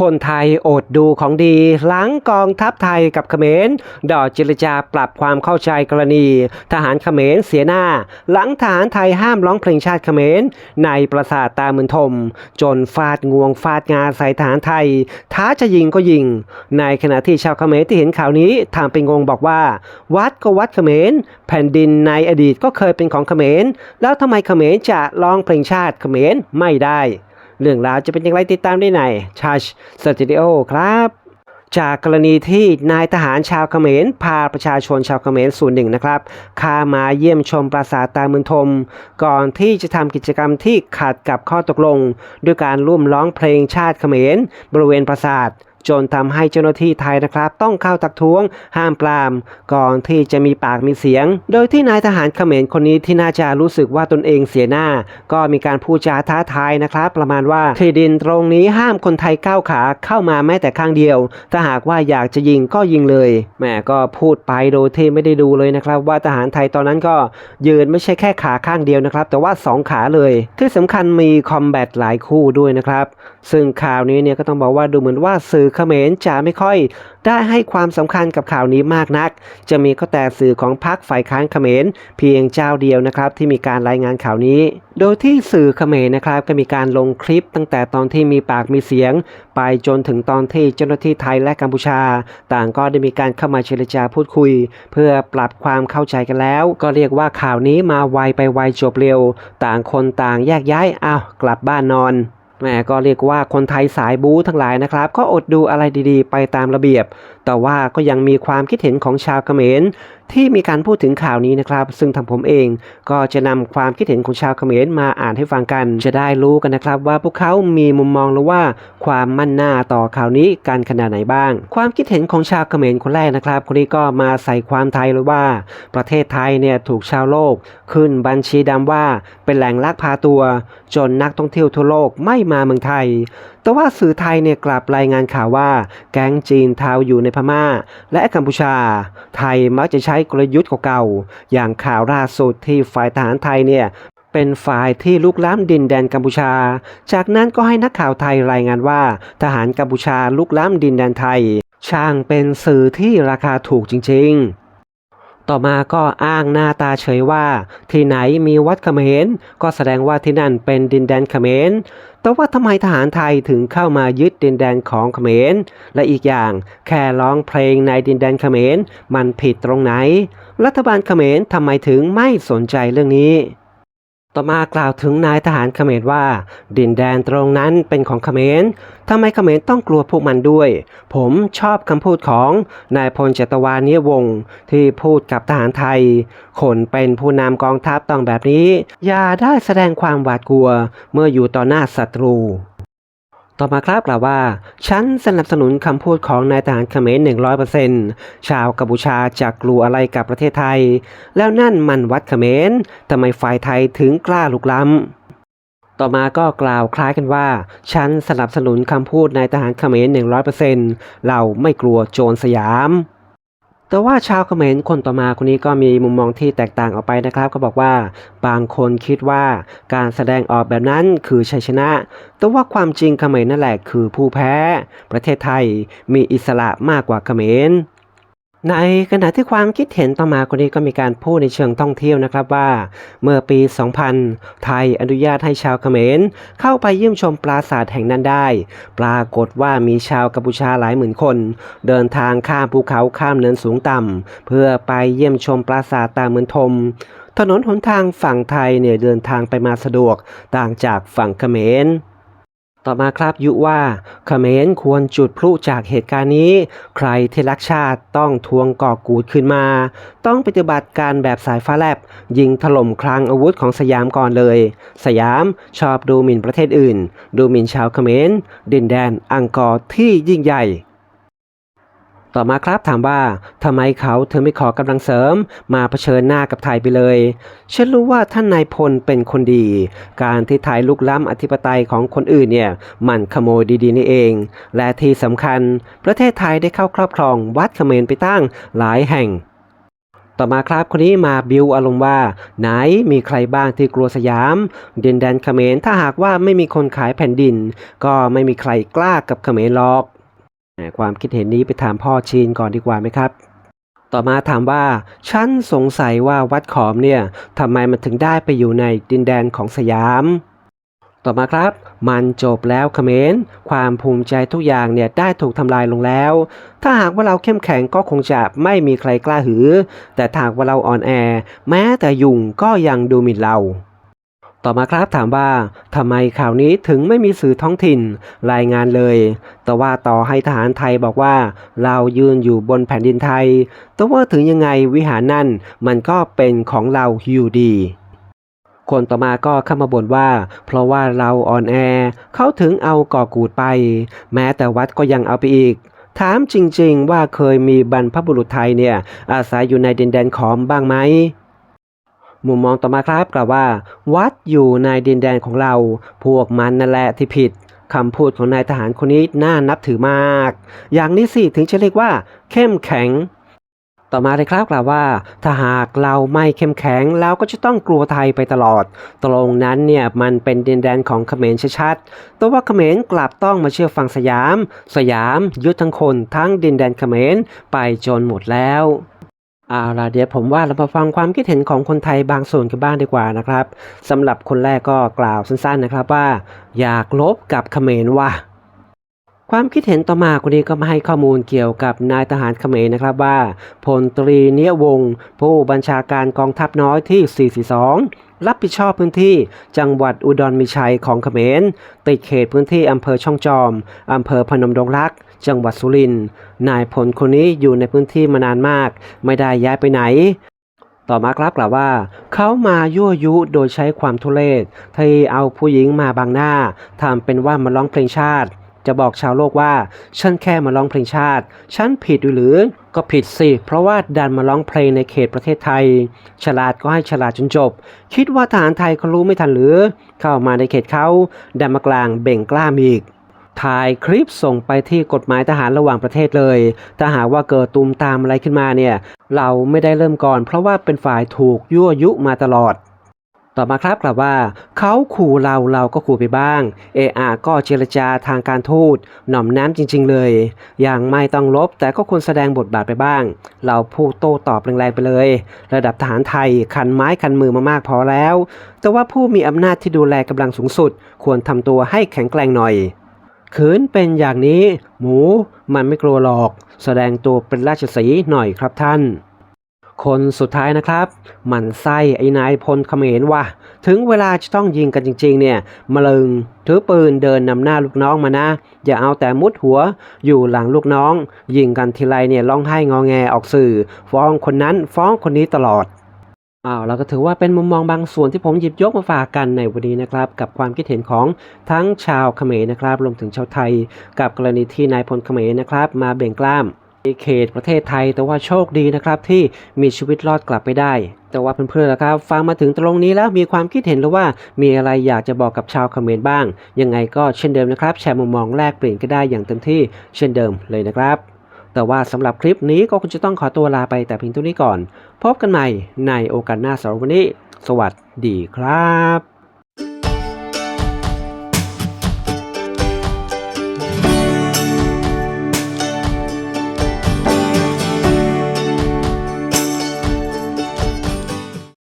คนไทยอดดูของดีหลังกองทัพไทยกับเขมร ดอเจรจาปรับความเข้าใจกรณี ทหารเขมรเสียหน้า หลังทหารไทยห้ามร้องเพลงชาติเขมร ในปราสาทตามืนทม จนฟาดงวงฟาดงาใส่ทหารไทย ท้าจะยิงก็ยิง ในขณะที่ชาวเขมรที่เห็นข่าวนี้ทางเป็นงงบอกว่า วัดก็วัดเขมร แผ่นดินในอดีตก็เคยเป็นของเขมร แล้วทำไมเขมรจะร้องเพลงชาติเขมรไม่ได้ เรื่องราวจะเป็นอย่างไรติดตามได้ในชาชสตูดิโอครับจากกรณีที่นายทหารชาวเขมรพาประชาชนชาวเขมรส่วนหนึ่งนะครับข้ามาเยี่ยมชมปราสาทตามืนทม ก่อนที่จะทำกิจกรรมที่ขัดกับข้อตกลง ด้วยการร่วมร้องเพลงชาติเขมรบริเวณปราสาท จนทำให้เจ้าหน้าที่ไทยนะครับ ต้องเข้าตักท้วง ห้ามปราม ก่อนที่จะมีปากมีเสียง โดยที่นายทหารเขมรคนนี้ที่น่าจะรู้สึกว่าตนเองเสียหน้า ก็มีการพูดจาท้าทายนะครับ ประมาณว่าที่ดินตรงนี้ห้ามคนไทยก้าวขาเข้ามาแม้แต่ข้างเดียว ถ้าหากว่าอยากจะยิงก็ยิงเลยแหม่ก็พูดไปโดยที่ไม่ได้ดูเลยนะครับ ว่าทหารไทยตอนนั้นก็ยืนไม่ใช่แค่ขาข้างเดียวนะครับ แต่ว่าสองขาเลย ที่สำคัญมีคอมแบทหลายคู่ด้วยนะครับ ซึ่งข่าวนี้เนี่ยก็ต้องบอกว่าดูเหมือนว่าสื่อเขมรจะไม่ค่อย ได้ให้ความสำคัญกับข่าวนี้มากนัก จะมีก็แต่สื่อของพรรคฝ่ายค้านเขมรเพียงเจ้าเดียวนะครับที่มีการรายงานข่าวนี้ โดยที่สื่อเขมรนะครับก็มีการลงคลิปตั้งแต่ตอนที่มีปากมีเสียง ไปจนถึงตอนที่เจ้าหน้าที่ไทยและกัมพูชา ต่างก็ได้มีการเข้ามาเจรจาพูดคุย เพื่อปรับความเข้าใจกันแล้ว ก็เรียกว่าข่าวนี้มาไวไปไวจบเร็ว ต่างคนต่างแยกย้ายอ้าวกลับบ้านนอน แม่ก็เรียกว่าคนไทยสายบู๊ทั้งหลายนะครับ ก็อดดูอะไรดีๆ ไปตามระเบียบ แต่ว่าก็ยังมีความคิดเห็นของชาวเขมรที่มีการพูดถึงข่าวนี้นะครับ ซึ่งทางผมเองก็จะนำความคิดเห็นของชาวเขมรมาอ่านให้ฟังกัน จะได้รู้กันนะครับ ว่าพวกเขามีมุมมองหรือว่าความมั่นหน้าต่อข่าวนี้กันขนาดไหนบ้าง ความคิดเห็นของชาวเขมรคนแรกนะครับ คนนี้ก็มาใส่ความไทยเลยว่า ประเทศไทยเนี่ยถูกชาวโลก ขึ้นบัญชีดำว่าเป็นแหล่งลักพาตัว จนนักท่องเที่ยวทั่วโลกไม่มาเมืองไทย แต่ว่าสื่อไทยเนี่ยกลับรายงานข่าวว่า แก๊งจีนเทาอยู่ในพม่า และกัมพูชา ไทยมักจะใช้กลยุทธ์เก่าๆอย่างข่าวล่าสุดที่ฝ่ายทหารไทยเนี่ยเป็นฝ่ายที่ลุกล้ำดินแดนกัมพูชา จากนั้นก็ให้นักข่าวไทยรายงานว่า ทหารกัมพูชาลุกล้ำดินแดนไทย ช่างเป็นสื่อที่ราคาถูกจริงๆ ต่อมาก็อ้างหน้าตาเฉยว่า ที่ไหนมีวัดเขมรก็แสดงว่าที่นั่นเป็นดินแดนเขมรแต่ว่าทำไมทหารไทยถึงเข้ามายึดดินแดนของเขมร และอีกอย่างแค่ร้องเพลงในดินแดนเขมร มันผิดตรงไหน รัฐบาลเขมรทำไมถึงไม่สนใจเรื่องนี้ ต่อมากล่าวถึงนายทหารเขมรว่า ดินแดนตรงนั้นเป็นของเขมรทำไมเขมรต้องกลัวพวกมันด้วย ผมชอบคำพูดของนายพลเจตวานิยวงศ์ที่พูดกับทหารไทย คนเป็นผู้นำกองทัพต้องแบบนี้ อย่าได้แสดงความหวาดกลัวเมื่ออยู่ต่อหน้าศัตรู ต่อมาครับกล่าวว่า ฉันสนับสนุนคำพูดของนายทหารเขมร100%ชาวกัมพูชาจะกลัวอะไรกับประเทศไทย แล้วนั่นมันวัดเขมรทำไมฝ่ายไทยถึงกล้าลุกล้ำต่อมาก็กล่าวคล้ายกันว่า ฉันสนับสนุนคำพูดนายทหารเขมร100%เราไม่กลัวโจรสยาม แต่ว่าชาวเขมรคนต่อมาคนนี้ก็มีมุมมองที่แตกต่างออกไปนะครับ ก็บอกว่าบางคนคิดว่าการแสดงออกแบบนั้นคือชัยชนะ แต่ว่าความจริงเขมรนั่นแหละคือผู้แพ้ ประเทศไทยมีอิสระมากกว่าเขมร ในขณะที่ความคิดเห็นต่อมาคนนี้ก็มีการพูดในเชิงท่องเที่ยวนะครับว่า เมื่อปี 2000 ไทยอนุญาตให้ชาวเขมร เข้าไปเยี่ยมชมปราสาทแห่งนั้นได้ ปรากฏว่ามีชาวกัมพูชาหลายหมื่นคน เดินทางข้ามภูเขาข้ามเนินสูงต่ำเพื่อไปเยี่ยมชมปราสาทตาเมือนทมถนนหนทางฝั่งไทยเนี่ยเดินทางไปมาสะดวกต่างจากฝั่งเขมร ต่อมาครับยุว่าเขมรควรจุดพลุจากเหตุการณ์นี้ ใครที่รักชาติต้องทวงกอกูดขึ้นมา ต้องปฏิบัติการแบบสายฟ้าแลบ ยิงถล่มคลังอาวุธของสยามก่อนเลย สยามชอบดูหมิ่นประเทศอื่น ดูหมิ่นชาวเขมรดินแดนอังกอร์ที่ยิ่งใหญ่ ต่อมาครับถามว่าทำไมเขาถึงไม่ขอกำลังเสริม มาเผชิญหน้ากับไทยไปเลย ฉันรู้ว่าท่านนายพลเป็นคนดี การที่ไทยลุกล้ำอธิปไตยของคนอื่นเนี่ยมันขโมยดีๆนี่เอง และที่สำคัญ ประเทศไทยได้เข้าครอบครองวัดเขมรไปตั้งหลายแห่งต่อมาครับคนนี้มาบิวอารมณ์ว่า ไหนมีใครบ้างที่กลัวสยามดินแดนเขมรถ้าหากว่าไม่มีคนขายแผ่นดิน ก็ไม่มีใครกล้ากับเขมรหรอก ความคิดเห็นนี้ไปถามพ่อชีนก่อนดีกว่าไหมครับ ต่อมาถามว่าฉันสงสัยว่าวัดขอมเนี่ยทำไมมันถึงได้ไปอยู่ในดินแดนของสยาม ต่อมาครับ มันจบแล้วเขมรความภูมิใจทุกอย่างเนี่ยได้ถูกทำลายลงแล้ว ถ้าหากว่าเราเข้มแข็งก็คงจะไม่มีใครกล้าหือ แต่ถ้าหากว่าเราอ่อนแอ แม้แต่ยุงก็ยังดูหมิ่นเรา ต่อมาครับถามว่าทำไมข่าวนี้ถึงไม่มีสื่อท้องถิ่นรายงานเลย แต่ว่าต่อให้ทหารไทยบอกว่า เรายืนอยู่บนแผ่นดินไทย แต่ว่าถึงยังไงวิหารนั่นมันก็เป็นของเราอยู่ดีคนต่อมาก็เข้ามาบ่นว่า เพราะว่าเราอ่อนแอเขาถึงเอาก่อกูดไป แม้แต่วัดก็ยังเอาไปอีก ถามจริงๆว่าเคยมีบรรพบุรุษไทยเนี่ย อาศัยอยู่ในดินแดนขอมบ้างไหม มุมมองต่อมาครับกล่าวว่า วัดอยู่ในดินแดนของเรา พวกมันนั่นแหละที่ผิดคำพูดของนายทหารคนนี้น่านับถือมาก อย่างนี้สิถึงจะเรียกว่า เข้มแข็ง ต่อมาเลยครับกล่าวว่า ถ้าหากเราไม่เข้มแข็งเราก็จะต้องกลัวไทยไปตลอด ตรงนั้นเนี่ยมันเป็นดินแดนของเขมรชัดๆแต่ว่าเขมรกลับต้องมาเชื่อฟังสยาม สยามยึดทั้งคนทั้งดินแดนเขมรไปจนหมดแล้ว อาล่ะเดี๋ยวผมว่าเรามาฟังความคิดเห็นของคนไทยบางส่วนกันบ้างดีกว่านะครับสำหรับคนแรกก็กล่าวสั้นๆนะครับว่า อยากลบกับเขมรว่ะความคิดเห็นต่อมาคนนี้ก็มาให้ข้อมูลเกี่ยวกับนายทหารเขมรนะครับว่าพลตรีเนียวง ผู้บัญชาการกองทัพน้อยที่ 442 รับผิดชอบพื้นที่ จังหวัดอุดรมีชัยของเขมรติดเขตพื้นที่อำเภอช่องจอมอำเภอพนมดงรัก จังหวัดสุรินทร์นายพลคนนี้อยู่ในพื้นที่มานานมาก ไม่ได้ย้ายไปไหนต่อมาครับกล่าวว่า เขามายั่วยุโดยใช้ความทุเลศที่เอาผู้หญิงมาบังหน้าทำเป็นว่ามาร้องเพลงชาติ จะบอกชาวโลกว่า ฉันแค่มาร้องเพลงชาติ ฉันผิดหรือ ก็ผิดสิ เพราะว่าดันมาร้องเพลงในเขตประเทศไทย ฉลาดก็ให้ฉลาดจนจบ คิดว่าทหารไทยเขารู้ไม่ทันหรือ เข้ามาในเขตเขาดันมากลางเบ่งกล้ามอีกถ่ายคลิปส่งไปที่กฎหมายทหารระหว่างประเทศเลย ถ้าหากว่าเกิดตูมตามอะไรขึ้นมาเนี่ย เราไม่ได้เริ่มก่อน เพราะว่าเป็นฝ่ายถูกยั่วยุมาตลอด ต่อมาครับกล่าวว่า เขาขู่เราเราก็ขู่ไปบ้างเออาก็เจรจาทางการทูตหน่อมน้ำจริง ๆ เลย อย่างไม่ต้องลบแต่ก็ควรแสดงบทบาทไปบ้าง เราพูดโต้ตอบแรงๆไปเลย ระดับทหารไทยคันไม้คันมือมามากพอแล้ว แต่ว่าผู้มีอำนาจที่ดูแลกำลังสูงสุด ควรทำตัวให้แข็งแกร่งหน่อยขืนเป็นอย่างนี้ หมูมันไม่กลัวหรอก แสดงตัวเป็นราชสีหน่อยครับท่าน คนสุดท้ายนะครับหมันไส้ไอ้นายพลเขมรว่ะถึงเวลาจะต้องยิงกันจริง ๆ เนี่ยมาลึงถือปืนเดินนำหน้าลูกน้องมานะ อย่าเอาแต่มุดหัวอยู่หลังลูกน้อง ยิงกันทีไรเนี่ยร้องไห้งอแงออกสื่อ ฟ้องคนนั้นฟ้องคนนี้ตลอดอ้าวเราก็ถือว่าเป็นมุมมองบางส่วนที่ผมหยิบยกมาฝากกันในวันนี้นะครับ กับความคิดเห็นของทั้งชาวเขมรนะครับรวมถึงชาวไทย กับกรณีที่นายพลเขมรนะครับ มาเบ่งกล้าม เขตประเทศไทย แต่ว่าโชคดีนะครับที่มีชีวิตรอดกลับไปได้ แต่ว่าเพื่อนๆนะครับฟังมาถึงตรงนี้แล้วมีความคิดเห็นหรือว่ามีอะไรอยากจะบอกกับชาวคอมเขมรบ้าง ยังไงก็เช่นเดิมนะครับแชร์มุมมองแลกเปลี่ยนก็ได้อย่างเต็มที่เช่นเดิมเลยนะครับแต่ว่าสำหรับคลิปนี้ก็คงจะต้องขอตัวลาไปแต่เพียงเท่านี้ก่อน พบกันใหม่ในโอกาสหน้าสำหรับวันนี้ สวัสดีครับ